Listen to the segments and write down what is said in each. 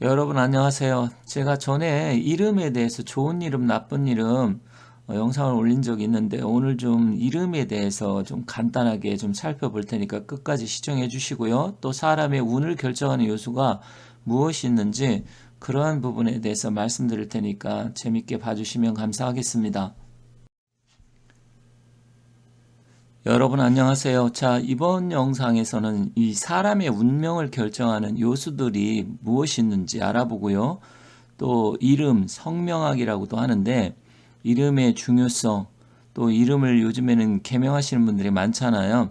여러분 안녕하세요. 제가 전에 이름에 대해서 좋은 이름, 나쁜 이름 어, 영상을 올린 적이 있는데 오늘 좀 이름에 대해서 좀 간단하게 좀 살펴볼 테니까 끝까지 시청해 주시고요. 또 사람의 운을 결정하는 요소가 무엇이 있는지 그러한 부분에 대해서 말씀드릴 테니까 재밌게 봐주시면 감사하겠습니다. 여러분 안녕하세요. 자, 이번 영상에서는 이 사람의 운명을 결정하는 요소들이 무엇이 있는지 알아보고요. 또 이름, 성명학이라고도 하는데 이름의 중요성, 또 이름을 요즘에는 개명하시는 분들이 많잖아요.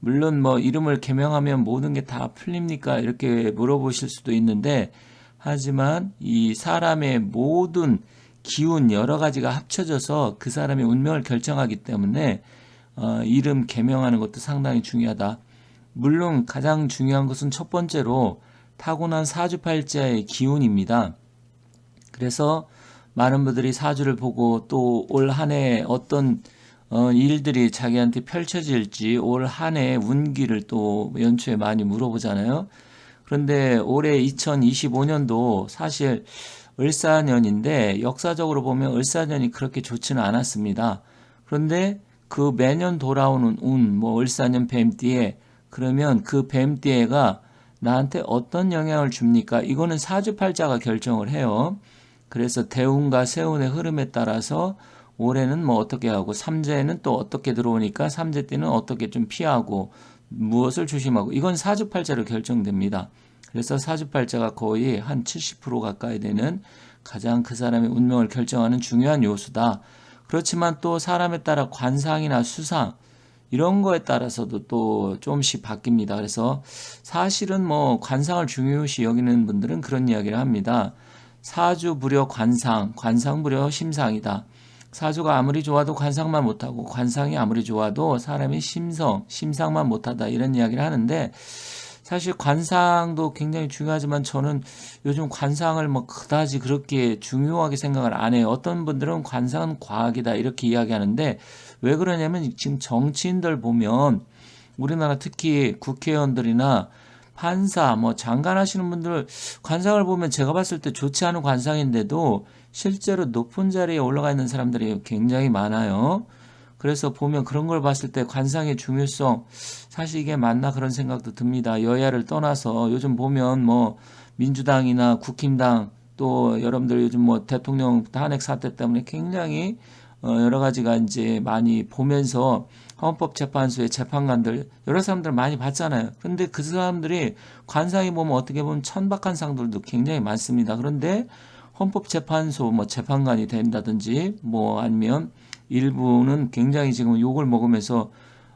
물론 뭐 이름을 개명하면 모든 게 다 풀립니까? 이렇게 물어보실 수도 있는데 하지만 이 사람의 모든 기운 여러 가지가 합쳐져서 그 사람의 운명을 결정하기 때문에 어, 이름 개명하는 것도 상당히 중요하다. 물론 가장 중요한 것은 첫 번째로 타고난 사주팔자의 기운입니다. 그래서 많은 분들이 사주를 보고 또 올 한 해 어떤 어, 일들이 자기한테 펼쳐질지 올 한해 운기를 또 연초에 많이 물어보잖아요. 그런데 올해 2025년도 사실 을사년인데 역사적으로 보면 을사년이 그렇게 좋지는 않았습니다. 그런데 그 매년 돌아오는 운, 뭐 을사년 뱀띠에 그러면 그 뱀띠에가 나한테 어떤 영향을 줍니까? 이거는 사주팔자가 결정을 해요. 그래서 대운과 세운의 흐름에 따라서 올해는 뭐 어떻게 하고 삼재는 또 어떻게 들어오니까 삼재 때는 어떻게 좀 피하고 무엇을 조심하고 이건 사주팔자로 결정됩니다. 그래서 사주팔자가 거의 한 70% 가까이 되는 가장 그 사람의 운명을 결정하는 중요한 요소다. 그렇지만 또 사람에 따라 관상이나 수상 이런 거에 따라서도 또 조금씩 바뀝니다. 그래서 사실은 뭐 관상을 중요시 여기는 분들은 그런 이야기를 합니다. 사주 부려 관상, 관상 부려 심상이다. 사주가 아무리 좋아도 관상만 못하고 관상이 아무리 좋아도 사람의 심성, 심상만 못하다 이런 이야기를 하는데 사실 관상도 굉장히 중요하지만 저는 요즘 관상을 뭐 그다지 그렇게 중요하게 생각을 안 해요. 어떤 분들은 관상은 과학이다 이렇게 이야기하는데 왜 그러냐면 지금 정치인들 보면 우리나라 특히 국회의원들이나 판사, 뭐 장관 하시는 분들 관상을 보면 제가 봤을 때 좋지 않은 관상인데도 실제로 높은 자리에 올라가 있는 사람들이 굉장히 많아요. 그래서 보면 그런 걸 봤을 때 관상의 중요성 사실 이게 맞나 그런 생각도 듭니다. 여야를 떠나서 요즘 보면 뭐 민주당이나 국힘당 또 여러분들 요즘 뭐 대통령 탄핵 사태 때문에 굉장히 어 여러 가지가 이제 많이 보면서 헌법재판소의 재판관들 여러 사람들 많이 봤잖아요. 근데 그 사람들이 관상이 보면 어떻게 보면 천박한 상들도 굉장히 많습니다. 그런데 헌법재판소 뭐 재판관이 된다든지 뭐 아니면 일부는 굉장히 지금 욕을 먹으면서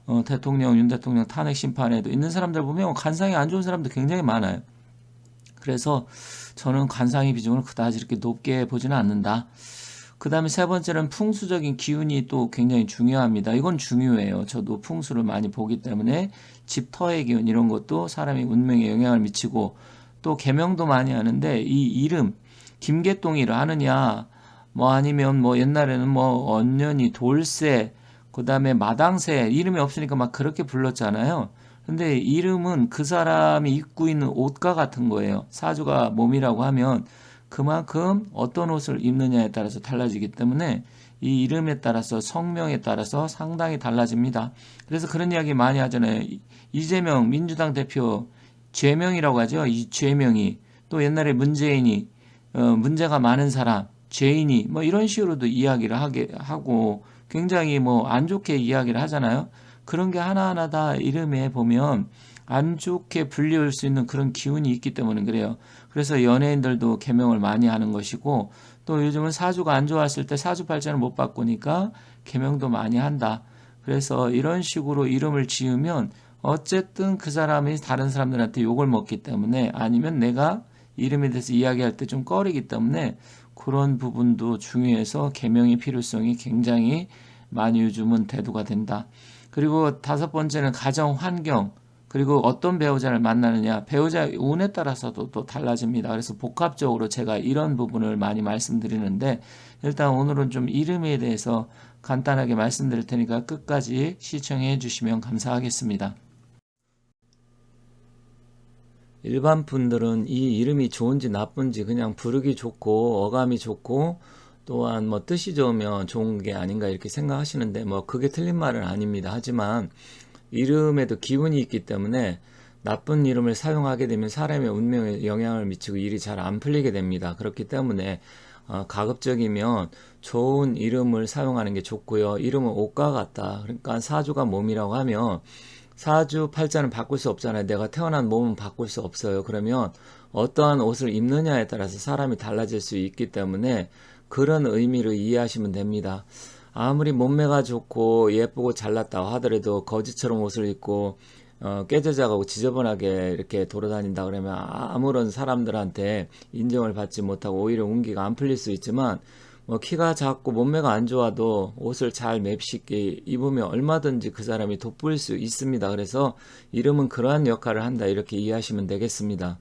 어, 대통령 윤 대통령 탄핵 심판에도 있는 사람들 보면 관상이 안 좋은 사람도 굉장히 많아요. 그래서 저는 관상의 비중을 그다지 이렇게 높게 보지는 않는다. 그 다음에 세 번째는 풍수적인 기운이 또 굉장히 중요합니다. 이건 중요해요. 저도 풍수를 많이 보기 때문에 집터의 기운 이런 것도 사람의 운명에 영향을 미치고 또 개명도 많이 하는데 이 이름 김계동이를 하느냐 뭐 아니면 뭐 옛날에는 뭐 언년이 돌쇠 그다음에 마당새 이름이 없으니까 막 그렇게 불렀잖아요. 근데 이름은 그 사람이 입고 있는 옷과 같은 거예요. 사주가 몸이라고 하면 그만큼 어떤 옷을 입느냐에 따라서 달라지기 때문에 이 이름에 따라서 성명에 따라서 상당히 달라집니다. 그래서 그런 이야기 많이 하잖아요. 이재명 민주당 대표 죄명이라고 하죠. 이 죄명이 또 옛날에 문재인이 어, 문제가 많은 사람 죄인이 뭐 이런 식으로도 이야기를 하게 하고 굉장히 뭐 안 좋게 이야기를 하잖아요. 그런 게 하나하나 다 이름에 보면 안 좋게 불리울 수 있는 그런 기운이 있기 때문에 그래요. 그래서 연예인들도 개명을 많이 하는 것이고 또 요즘은 사주가 안 좋았을 때 사주 발전을 못 바꾸니까 개명도 많이 한다. 그래서 이런 식으로 이름을 지으면 어쨌든 그 사람이 다른 사람들한테 욕을 먹기 때문에 아니면 내가 이름에 대해서 이야기할 때 좀 꺼리기 때문에 그런 부분도 중요해서 개명의 필요성이 굉장히 많이 요즘은 대두가 된다. 그리고 다섯 번째는 가정 환경 그리고 어떤 배우자를 만나느냐 배우자 운에 따라서도 또 달라집니다. 그래서 복합적으로 제가 이런 부분을 많이 말씀드리는데 일단 오늘은 좀 이름에 대해서 간단하게 말씀드릴 테니까 끝까지 시청해 주시면 감사하겠습니다. 일반 분들은 이 이름이 좋은지 나쁜지 그냥 부르기 좋고 어감이 좋고 또한 뭐 뜻이 좋으면 좋은 게 아닌가 이렇게 생각하시는데 뭐 그게 틀린 말은 아닙니다. 하지만 이름에도 기운이 있기 때문에 나쁜 이름을 사용하게 되면 사람의 운명에 영향을 미치고 일이 잘 안 풀리게 됩니다. 그렇기 때문에 어, 가급적이면 좋은 이름을 사용하는 게 좋고요. 이름은 옷과 같다. 그러니까 사주가 몸이라고 하면 사주 팔자는 바꿀 수 없잖아요. 내가 태어난 몸은 바꿀 수 없어요. 그러면 어떠한 옷을 입느냐에 따라서 사람이 달라질 수 있기 때문에 그런 의미로 이해하시면 됩니다. 아무리 몸매가 좋고 예쁘고 잘났다 하더라도 거지처럼 옷을 입고 어, 깨져자가고 지저분하게 이렇게 돌아다닌다 그러면 아무런 사람들한테 인정을 받지 못하고 오히려 운기가 안 풀릴 수 있지만 뭐 키가 작고 몸매가 안 좋아도 옷을 잘 맵쉽게 입으면 얼마든지 그 사람이 돋보일 수 있습니다. 그래서 이름은 그러한 역할을 한다 이렇게 이해하시면 되겠습니다.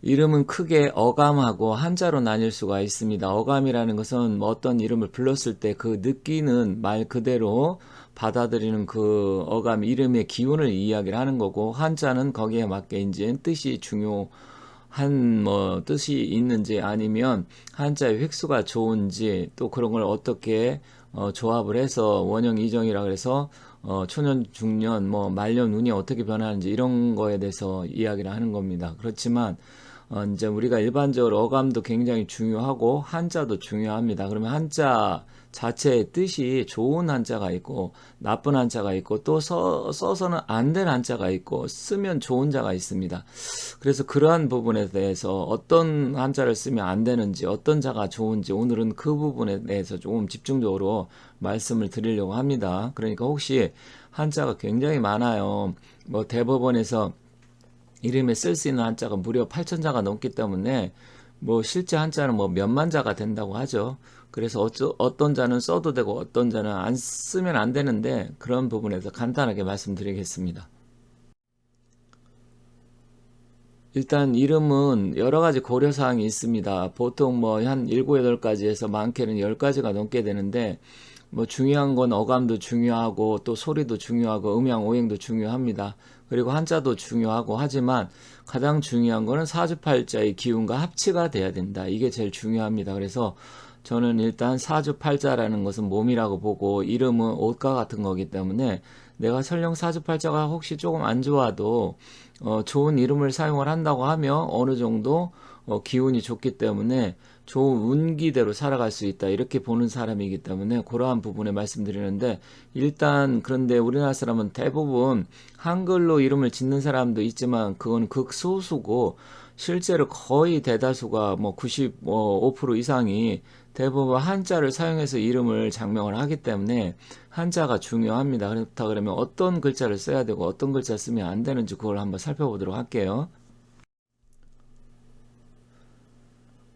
이름은 크게 어감하고 한자로 나뉠 수가 있습니다. 어감이라는 것은 뭐 어떤 이름을 불렀을 때 그 느끼는 말 그대로 받아들이는 그 어감 이름의 기운을 이야기를 하는 거고 한자는 거기에 맞게 이제 뜻이 중요 한 뭐 뜻이 있는지 아니면 한자의 획수가 좋은지 또 그런 걸 어떻게 어, 조합을 해서 원형 이정이라 그래서 어, 초년 중년 뭐 말년 운이 어떻게 변하는지 이런 거에 대해서 이야기를 하는 겁니다. 그렇지만 어, 이제 우리가 일반적으로 어감도 굉장히 중요하고 한자도 중요합니다. 그러면 한자 자체의 뜻이 좋은 한자가 있고 나쁜 한자가 있고 또 써, 써서는 안 된 한자가 있고 쓰면 좋은 자가 있습니다. 그래서 그러한 부분에 대해서 어떤 한자를 쓰면 안 되는지 어떤 자가 좋은지 오늘은 그 부분에 대해서 조금 집중적으로 말씀을 드리려고 합니다. 그러니까 혹시 한자가 굉장히 많아요. 뭐 대법원에서 이름에 쓸 수 있는 한자가 무려 8천자가 넘기 때문에 뭐 실제 한자는 뭐 몇만 자가 된다고 하죠. 그래서 어쩌, 어떤 자는 써도 되고 어떤 자는 안 쓰면 안 되는데 그런 부분에서 간단하게 말씀드리겠습니다. 일단 이름은 여러 가지 고려사항이 있습니다. 보통 뭐 한 7, 8가지에서 많게는 10가지가 넘게 되는데 뭐 중요한 건 어감도 중요하고 또 소리도 중요하고 음양 오행도 중요합니다. 그리고 한자도 중요하고 하지만 가장 중요한 거는 사주팔자의 기운과 합치가 돼야 된다. 이게 제일 중요합니다. 그래서 저는 일단 사주팔자라는 것은 몸이라고 보고 이름은 옷과 같은 거기 때문에 내가 설령 사주팔자가 혹시 조금 안 좋아도 어, 좋은 이름을 사용을 한다고 하면 어느 정도 어, 기운이 좋기 때문에 좋은 운기대로 살아갈 수 있다. 이렇게 보는 사람이기 때문에 그러한 부분에 말씀드리는데 일단 그런데 우리나라 사람은 대부분 한글로 이름을 짓는 사람도 있지만 그건 극소수고 실제로 거의 대다수가 뭐 95% 이상이 대부분 한자를 사용해서 이름을 장명을 하기 때문에 한자가 중요합니다. 그렇다 그러면 어떤 글자를 써야 되고 어떤 글자 쓰면 안 되는지 그걸 한번 살펴보도록 할게요.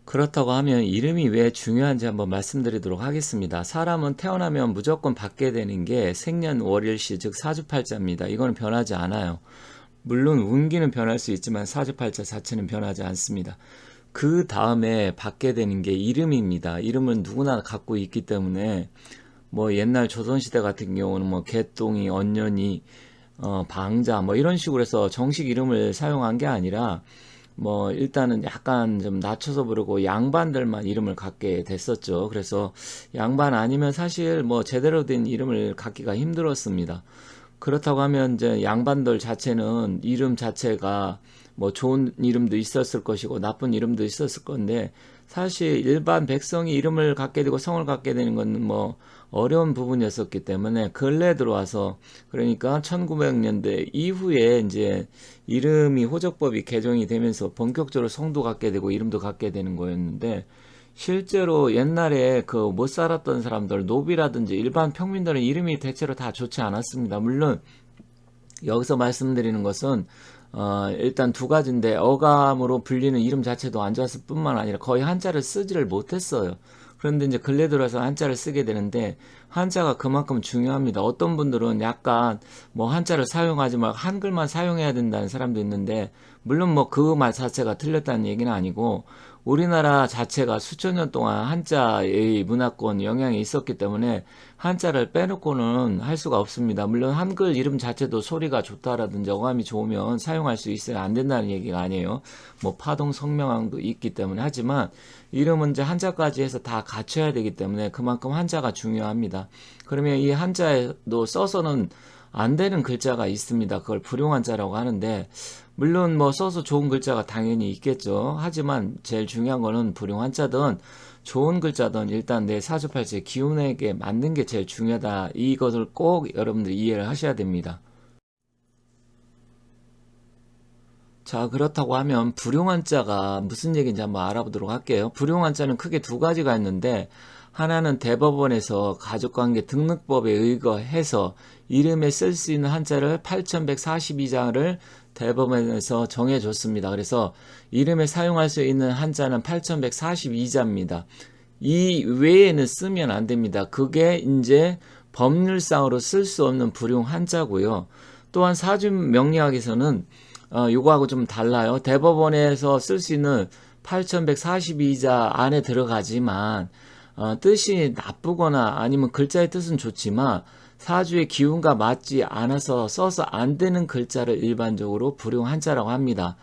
그렇다고 하면 이름이 왜 중요한지 한번 말씀드리도록 하겠습니다. 사람은 태어나면 무조건 받게 되는 게 생년월일시 즉 사주팔자입니다. 이거는 변하지 않아요. 물론 운기는 변할 수 있지만 사주팔자 자체는 변하지 않습니다. 그 다음에 받게 되는 게 이름입니다. 이름은 누구나 갖고 있기 때문에 뭐 옛날 조선시대 같은 경우는 뭐 개똥이, 언년이, 어, 방자 뭐 이런 식으로 해서 정식 이름을 사용한 게 아니라 뭐 일단은 약간 좀 낮춰서 부르고 양반들만 이름을 갖게 됐었죠. 그래서 양반 아니면 사실 뭐 제대로 된 이름을 갖기가 힘들었습니다. 그렇다고 하면 이제 양반들 자체는 이름 자체가 뭐 좋은 이름도 있었을 것이고 나쁜 이름도 있었을 건데 사실 일반 백성이 이름을 갖게 되고 성을 갖게 되는 건 뭐 어려운 부분이었었기 때문에 근래 들어와서 그러니까 1900년대 이후에 이제 이름이 호적법이 개정이 되면서 본격적으로 성도 갖게 되고 이름도 갖게 되는 거였는데 실제로 옛날에 그 못 살았던 사람들 노비라든지 일반 평민들은 이름이 대체로 다 좋지 않았습니다. 물론 여기서 말씀드리는 것은 어, 일단 두 가지인데 어감으로 불리는 이름 자체도 안 좋았을 뿐만 아니라 거의 한자를 쓰지를 못했어요. 그런데 이제 근래 들어서 한자를 쓰게 되는데 한자가 그만큼 중요합니다. 어떤 분들은 약간 뭐 한자를 사용하지 말고 한글만 사용해야 된다는 사람도 있는데 물론 뭐 그 말 자체가 틀렸다는 얘기는 아니고 우리나라 자체가 수천 년 동안 한자의 문화권 영향이 있었기 때문에 한자를 빼놓고는 할 수가 없습니다. 물론 한글 이름 자체도 소리가 좋다라든지 어감이 좋으면 사용할 수 있어야 안 된다는 얘기가 아니에요. 뭐 파동 성명왕도 있기 때문에 하지만 이름은 이제 한자까지 해서 다 갖춰야 되기 때문에 그만큼 한자가 중요합니다. 그러면 이 한자에도 써서는 안 되는 글자가 있습니다. 그걸 불용한자라고 하는데 물론 뭐 써서 좋은 글자가 당연히 있겠죠. 하지만 제일 중요한 거는 불용 한자든 좋은 글자든 일단 내 사주팔자의 기운에게 맞는 게 제일 중요하다. 이것을 꼭 여러분들이 이해를 하셔야 됩니다. 자, 그렇다고 하면 불용한자가 무슨 얘기인지 한번 알아보도록 할게요. 불용한자는 크게 두 가지가 있는데 하나는 대법원에서 가족관계 등록법에 의거해서 이름에 쓸 수 있는 한자를 8142장을 대법원에서 정해줬습니다. 그래서 이름에 사용할 수 있는 한자는 8142자입니다. 이 외에는 쓰면 안 됩니다. 그게 이제 법률상으로 쓸 수 없는 불용 한자고요. 또한 사주 명리학에서는 어, 요거하고 좀 달라요. 대법원에서 쓸 수 있는 8142자 안에 들어가지만 어, 뜻이 나쁘거나 아니면 글자의 뜻은 좋지만 사주의 기운과 맞지 않아서 써서 안 되는 글자를 일반적으로 불용 한자라고 합니다.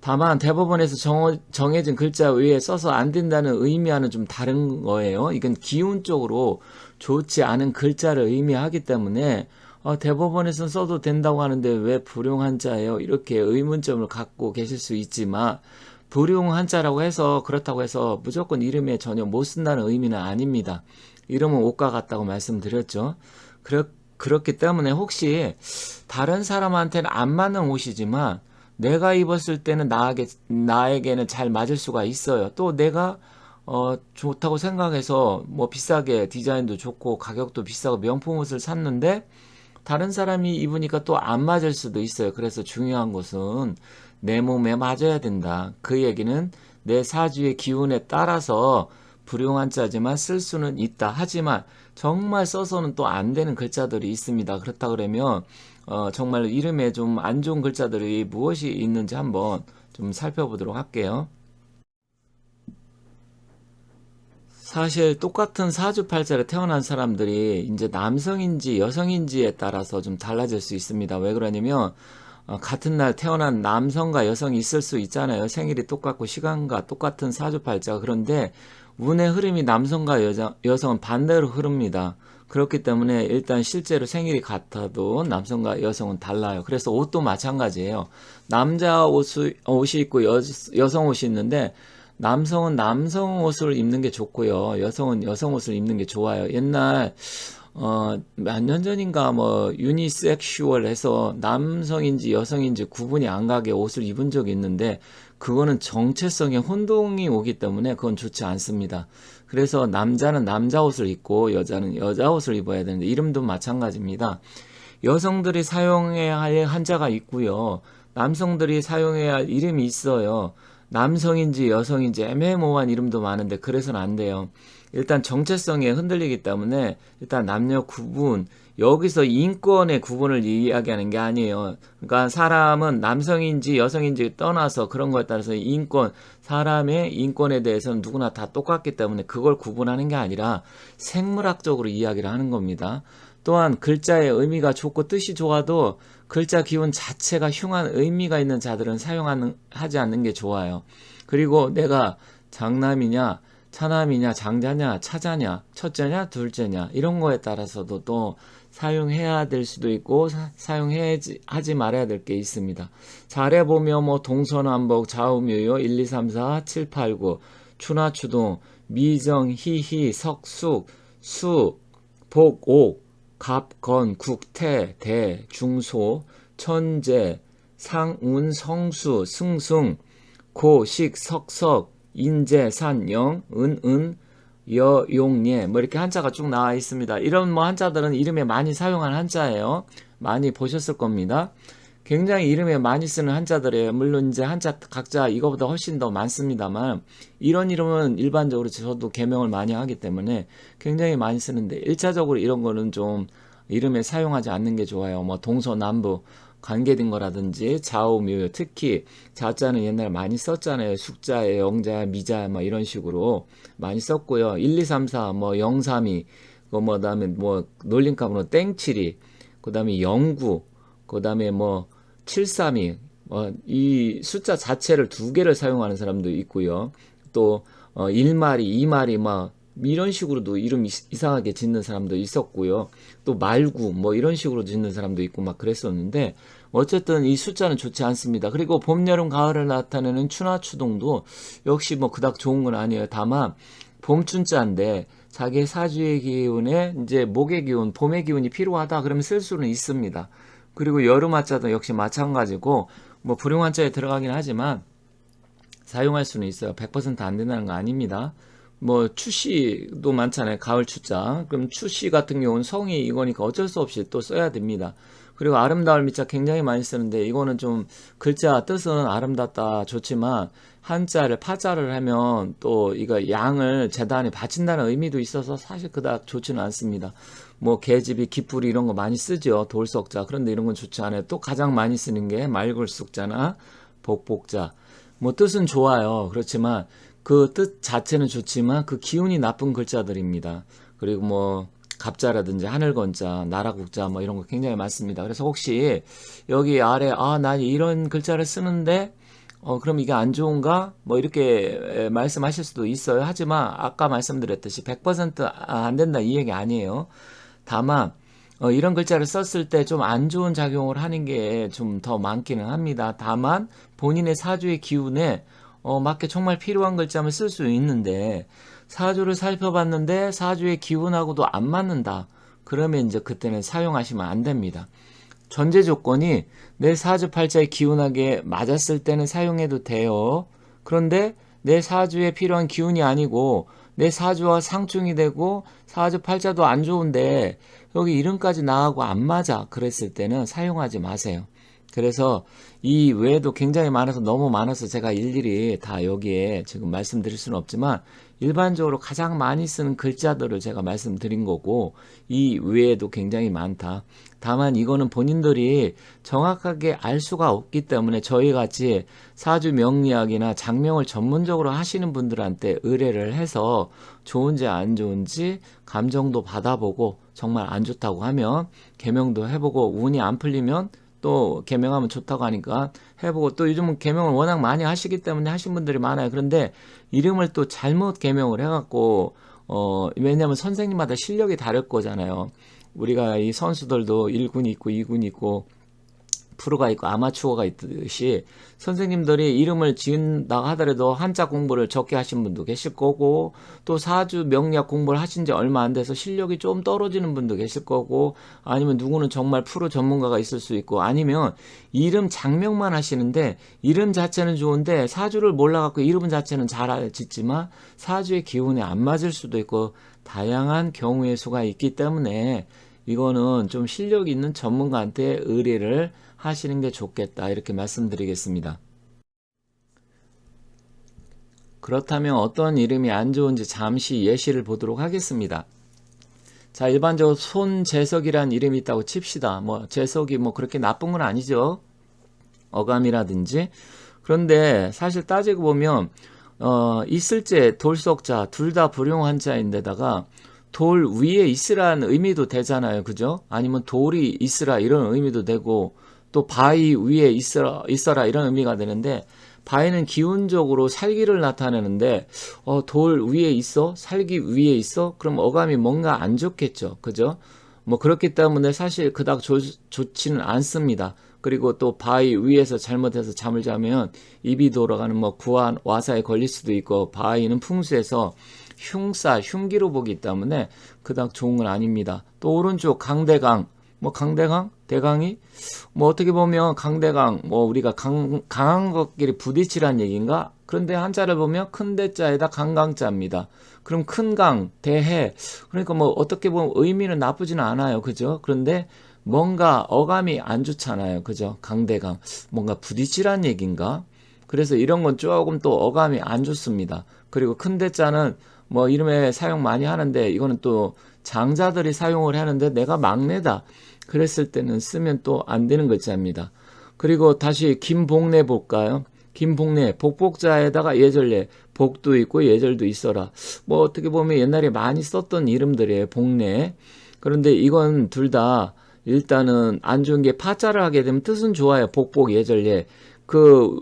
다만 대법원에서 정, 정해진 글자 외에 써서 안 된다는 의미와는 좀 다른 거예요. 이건 기운적으로 좋지 않은 글자를 의미하기 때문에 어, 대법원에서는 써도 된다고 하는데 왜 불용 한자예요? 이렇게 의문점을 갖고 계실 수 있지만 불용 한자라고 해서 그렇다고 해서 무조건 이름에 전혀 못 쓴다는 의미는 아닙니다. 이름은 옷과 같다고 말씀드렸죠. 그렇, 그렇기 때문에 혹시 다른 사람한테는 안 맞는 옷이지만 내가 입었을 때는 나에게, 나에게는 잘 맞을 수가 있어요. 또 내가 어, 좋다고 생각해서 뭐 비싸게 디자인도 좋고 가격도 비싸고 명품 옷을 샀는데 다른 사람이 입으니까 또 안 맞을 수도 있어요. 그래서 중요한 것은 내 몸에 맞아야 된다. 그 얘기는 내 사주의 기운에 따라서 불용한 자지만 쓸 수는 있다. 하지만 정말 써서는 또 안 되는 글자들이 있습니다. 그렇다 그러면 어, 정말 이름에 좀 안 좋은 글자들이 무엇이 있는지 한번 좀 살펴보도록 할게요. 사실 똑같은 사주팔자를 태어난 사람들이 이제 남성인지 여성인지에 따라서 좀 달라질 수 있습니다. 왜 그러냐면 어, 같은 날 태어난 남성과 여성이 있을 수 있잖아요. 생일이 똑같고 시간과 똑같은 사주팔자. 그런데 운의 흐름이 남성과 여자, 여성은 반대로 흐릅니다. 그렇기 때문에 일단 실제로 생일이 같아도 남성과 여성은 달라요. 그래서 옷도 마찬가지예요. 남자 옷이, 옷이 있고 여, 여성 옷이 있는데 남성은 남성 옷을 입는 게 좋고요. 여성은 여성 옷을 입는 게 좋아요. 옛날 어, 몇 년 전인가 뭐 유니섹슈얼 해서 남성인지 여성인지 구분이 안 가게 옷을 입은 적이 있는데 그거는 정체성에 혼동이 오기 때문에 그건 좋지 않습니다. 그래서 남자는 남자 옷을 입고 여자는 여자 옷을 입어야 되는데 이름도 마찬가지입니다. 여성들이 사용해야 할 한자가 있고요. 남성들이 사용해야 할 이름이 있어요. 남성인지 여성인지 애매모호한 이름도 많은데 그래서는 안 돼요. 일단 정체성에 흔들리기 때문에 일단 남녀 구분 여기서 인권의 구분을 이야기하는 게 아니에요. 그러니까 사람은 남성인지 여성인지 떠나서 그런 거에 따라서 인권 사람의 인권에 대해서는 누구나 다 똑같기 때문에 그걸 구분하는 게 아니라 생물학적으로 이야기를 하는 겁니다. 또한 글자의 의미가 좋고 뜻이 좋아도 글자 기운 자체가 흉한 의미가 있는 자들은 사용하는 하지 않는 게 좋아요. 그리고 내가 장남이냐 차남이냐 장자냐 차자냐 첫째냐 둘째냐 이런 거에 따라서도 또 사용해야 될 수도 있고 사, 용해야지 하지 말아야 될 게 있습니다. 잘해 보면 뭐 동서남북 좌우묘요 1 2 3 4 7 8 9 추나 추동 미정 희희 석숙 수 복 옥 갑, 건, 국, 태, 대, 중소, 천재, 상운, 성수, 승승, 고, 식, 석석, 인재, 산, 영, 은, 은, 여, 용, 예. 뭐 이렇게 한자가 쭉 나와 있습니다. 이런 뭐 한자들은 이름에 많이 사용한 한자예요. 많이 보셨을 겁니다. 굉장히 이름에 많이 쓰는 한자들이에요. 물론 이제 한자 각자 이거보다 훨씬 더 많습니다만 이런 이름은 일반적으로 저도 개명을 많이 하기 때문에 굉장히 많이 쓰는데 일차적으로 이런 거는 좀 이름에 사용하지 않는 게 좋아요. 뭐 동서남북 관계된 거라든지 좌우묘 특히 자자는 옛날에 많이 썼잖아요. 숙자에 영자, 미자 뭐 이런 식으로 많이 썼고요. 1, 2, 3, 4, 뭐 0, 3, 2, 그뭐 다음에 뭐 놀림감으로 땡칠이, 그 다음에 영구, 그 다음에 뭐 7, 3, 2, 어, 이 숫자 자체를 두 개를 사용하는 사람도 있고요. 또 어, 1마리, 2마리 막 이런 식으로도 이름 이- 이상하게 짓는 사람도 있었고요. 또 말구 뭐 이런 식으로 짓는 사람도 있고 막 그랬었는데 어쨌든 이 숫자는 좋지 않습니다. 그리고 봄, 여름, 가을을 나타내는 추나 추동도 역시 뭐 그닥 좋은 건 아니에요. 다만 봄 춘자인데 자기 사주의 기운에 이제 목의 기운, 봄의 기운이 필요하다 그러면 쓸 수는 있습니다. 그리고 여름 화자도 역시 마찬가지고 뭐 불용 한자에 들어가긴 하지만 사용할 수는 있어요. 100%안 된다는 거 아닙니다. 뭐 추시도 많잖아요. 가을 추자. 그럼 추시 같은 경우는 성이 이거니까 어쩔 수 없이 또 써야 됩니다. 그리고 아름다울 미자 굉장히 많이 쓰는데 이거는 좀 글자 뜻은 아름답다 좋지만 한자를 파자를 하면 또 이거 양을 재단에 바친다는 의미도 있어서 사실 그닥 좋지는 않습니다. 뭐 계집이 기풀이 이런 거 많이 쓰죠. 돌석자. 그런데 이런 건 좋지 않아요. 또 가장 많이 쓰는 게 말글숙자나 복복자. 뭐 뜻은 좋아요. 그렇지만 그 뜻 자체는 좋지만 그 기운이 나쁜 글자들입니다. 그리고 뭐 갑자라든지 하늘건자, 나라국자 뭐 이런 거 굉장히 많습니다. 그래서 혹시 여기 아래 아, 난 이런 글자를 쓰는데 어, 그럼 이게 안 좋은가? 뭐 이렇게 에, 말씀하실 수도 있어요. 하지만 아까 말씀드렸듯이 100%안 된다 이 얘기 아니에요. 다만 어, 이런 글자를 썼을 때 좀 안 좋은 작용을 하는 게 좀 더 많기는 합니다. 다만 본인의 사주의 기운에 어, 맞게 정말 필요한 글자면 쓸수 있는데 사주를 살펴봤는데 사주의 기운하고도 안 맞는다. 그러면 이제 그때는 사용하시면 안 됩니다. 전제 조건이 내 사주 팔자의 기운하게 맞았을 때는 사용해도 돼요. 그런데 내 사주에 필요한 기운이 아니고 내 사주와 상충이 되고 사주 팔자도 안 좋은데 여기 이름까지 나하고 안 맞아. 그랬을 때는 사용하지 마세요. 그래서 이 외에도 굉장히 많아서 너무 많아서 제가 일일이 다 여기에 지금 말씀드릴 수는 없지만 일반적으로 가장 많이 쓰는 글자들을 제가 말씀드린 거고 이 외에도 굉장히 많다. 다만 이거는 본인들이 정확하게 알 수가 없기 때문에 저희 같이 사주 명리학이나 장명을 전문적으로 하시는 분들한테 의뢰를 해서 좋은지 안 좋은지 감정도 받아보고 정말 안 좋다고 하면 개명도 해보고 운이 안 풀리면 또 개명하면 좋다고 하니까 해보고 또 요즘은 개명을 워낙 많이 하시기 때문에 하신 분들이 많아요. 그런데 이름을 또 잘못 개명을 해갖고 어 왜냐하면 선생님마다 실력이 다를 거잖아요. 우리가 이 선수들도 1군이 있고 2군이 있고 프로가 있고 아마추어가 있듯이 선생님들이 이름을 지은다 하더라도 한자 공부를 적게 하신 분도 계실 거고 또 사주 명리학 공부를 하신 지 얼마 안 돼서 실력이 좀 떨어지는 분도 계실 거고 아니면 누구는 정말 프로 전문가가 있을 수 있고 아니면 이름 장명만 하시는데 이름 자체는 좋은데 사주를 몰라갖고 이름 자체는 잘 짓지만 사주의 기운에 안 맞을 수도 있고 다양한 경우의 수가 있기 때문에 이거는 좀 실력 있는 전문가한테 의뢰를 하시는 게 좋겠다 이렇게 말씀드리겠습니다. 그렇다면 어떤 이름이 안 좋은지 잠시 예시를 보도록 하겠습니다. 자, 일반적으로 손재석이란 이름이 있다고 칩시다. 뭐 재석이 뭐 그렇게 나쁜 건 아니죠. 어감이라든지. 그런데 사실 따지고 보면 어, 있을제, 돌석자 둘 다 불용한 자인데다가 돌 위에 있으라는 의미도 되잖아요. 그죠? 아니면 돌이 있으라 이런 의미도 되고 또 바위 위에 있어라, 있어라 이런 의미가 되는데 바위는 기운적으로 살기를 나타내는데 어, 돌 위에 있어? 살기 위에 있어? 그럼 어감이 뭔가 안 좋겠죠. 그죠? 뭐 그렇기 때문에 사실 그닥 좋, 좋지는 않습니다. 그리고 또 바위 위에서 잘못해서 잠을 자면 입이 돌아가는 뭐 구한 와사에 걸릴 수도 있고 바위는 풍수에서 흉사, 흉기로 보기 때문에 그닥 좋은 건 아닙니다. 또 오른쪽 강대강, 뭐 강대강, 대강이 뭐 어떻게 보면 강대강, 뭐 우리가 강, 강한 것끼리 부딪히란 얘기인가? 그런데 한자를 보면 큰 대자에다 강강자입니다. 그럼 큰 강, 대해. 그러니까 뭐 어떻게 보면 의미는 나쁘지는 않아요. 그죠? 그런데 뭔가 어감이 안 좋잖아요. 그죠? 강대강. 뭔가 부딪히란 얘기인가? 그래서 이런 건 조금 또 어감이 안 좋습니다. 그리고 큰 대자는 뭐 이름에 사용 많이 하는데 이거는 또 장자들이 사용을 하는데 내가 막내다. 그랬을 때는 쓰면 또 안 되는 글자입니다. 그리고 다시 김복래 볼까요? 김복래 복복자에다가 예절례 복도 있고 예절도 있어라. 뭐 어떻게 보면 옛날에 많이 썼던 이름들이에요. 복래. 그런데 이건 둘 다 일단은 안 좋은 게 파자를 하게 되면 뜻은 좋아요. 복복 예절례. 그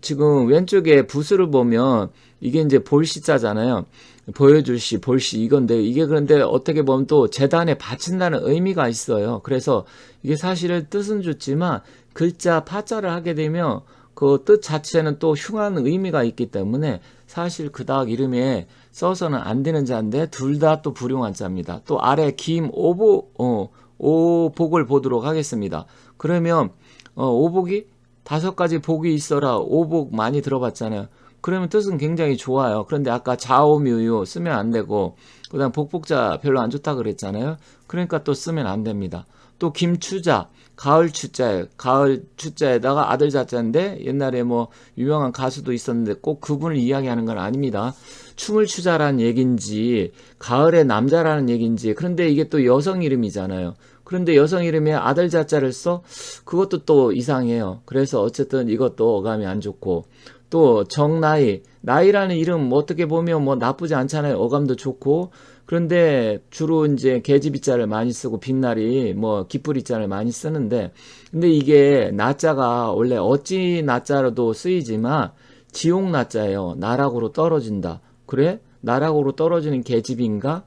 지금 왼쪽에 부수를 보면 이게 이제 볼시자잖아요. 보여줄 시, 볼시 이건데 이게 그런데 어떻게 보면 또 재단에 바친다는 의미가 있어요. 그래서 이게 사실 뜻은 좋지만 글자 파자를 하게 되면 그 뜻 자체는 또 흉한 의미가 있기 때문에 사실 그닥 이름에 써서는 안 되는 자인데 둘 다 또 불용한 자입니다. 또 아래 김 오보 어, 오복을 보도록 하겠습니다. 그러면 어, 오복이 다섯 가지 복이 있어라 오복 많이 들어봤잖아요. 그러면 뜻은 굉장히 좋아요. 그런데 아까 좌오묘요 쓰면 안 되고 그다음 복복자 별로 안 좋다 그랬잖아요. 그러니까 또 쓰면 안 됩니다. 또 김추자 가을 추자에 가을 추자에다가 아들 자자인데 옛날에 뭐 유명한 가수도 있었는데 꼭 그분을 이야기하는 건 아닙니다. 춤을 추자라는 얘긴지 가을의 남자라는 얘긴지 그런데 이게 또 여성 이름이잖아요. 그런데 여성 이름에 아들 자자를 써 그것도 또 이상해요. 그래서 어쨌든 이것도 어감이 안 좋고 또 정나이 나이라는 이름 뭐 어떻게 보면 뭐 나쁘지 않잖아요. 어감도 좋고 그런데 주로 이제 계집이자를 많이 쓰고 빛날이 뭐 기쁘리자를 많이 쓰는데 근데 이게 나자가 원래 어찌 나자로도 쓰이지만 지옥 나자예요. 나락으로 떨어진다. 그래? 나락으로 떨어지는 계집인가?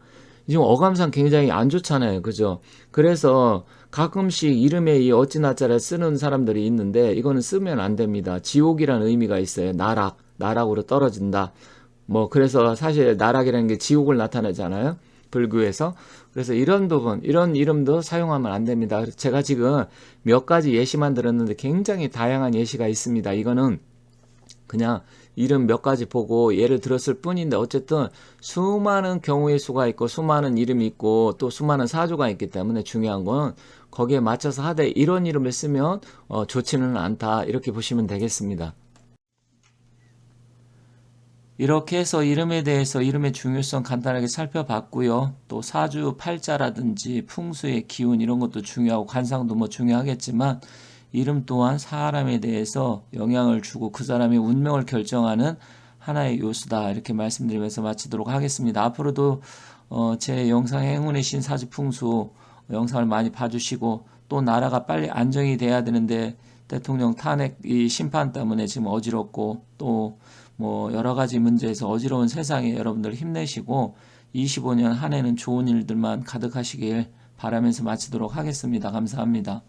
지금 어감상 굉장히 안 좋잖아요. 그죠? 그래서 가끔씩 이름에 이 어찌 나자를 쓰는 사람들이 있는데 이거는 쓰면 안 됩니다. 지옥이라는 의미가 있어요. 나락, 나락으로 떨어진다. 뭐 그래서 사실 나락이라는 게 지옥을 나타내잖아요. 불교에서. 그래서 이런 부분, 이런 이름도 사용하면 안 됩니다. 제가 지금 몇 가지 예시만 들었는데 굉장히 다양한 예시가 있습니다. 이거는 그냥 이름 몇 가지 보고 예를 들었을 뿐인데 어쨌든 수많은 경우의 수가 있고 수많은 이름이 있고 또 수많은 사조가 있기 때문에 중요한 건 거기에 맞춰서 하되 이런 이름을 쓰면 어, 좋지는 않다 이렇게 보시면 되겠습니다. 이렇게 해서 이름에 대해서 이름의 중요성 간단하게 살펴봤고요. 또 사주 팔자라든지 풍수의 기운 이런 것도 중요하고 관상도 뭐 중요하겠지만 이름 또한 사람에 대해서 영향을 주고 그 사람의 운명을 결정하는 하나의 요소다 이렇게 말씀드리면서 마치도록 하겠습니다. 앞으로도 어, 제 영상 행운의 신 사주 풍수 영상을 많이 봐주시고 또 나라가 빨리 안정이 돼야 되는데 대통령 탄핵 이 심판 때문에 지금 어지럽고 또 뭐 여러 가지 문제에서 어지러운 세상에 여러분들 힘내시고 25년 한 해는 좋은 일들만 가득하시길 바라면서 마치도록 하겠습니다. 감사합니다.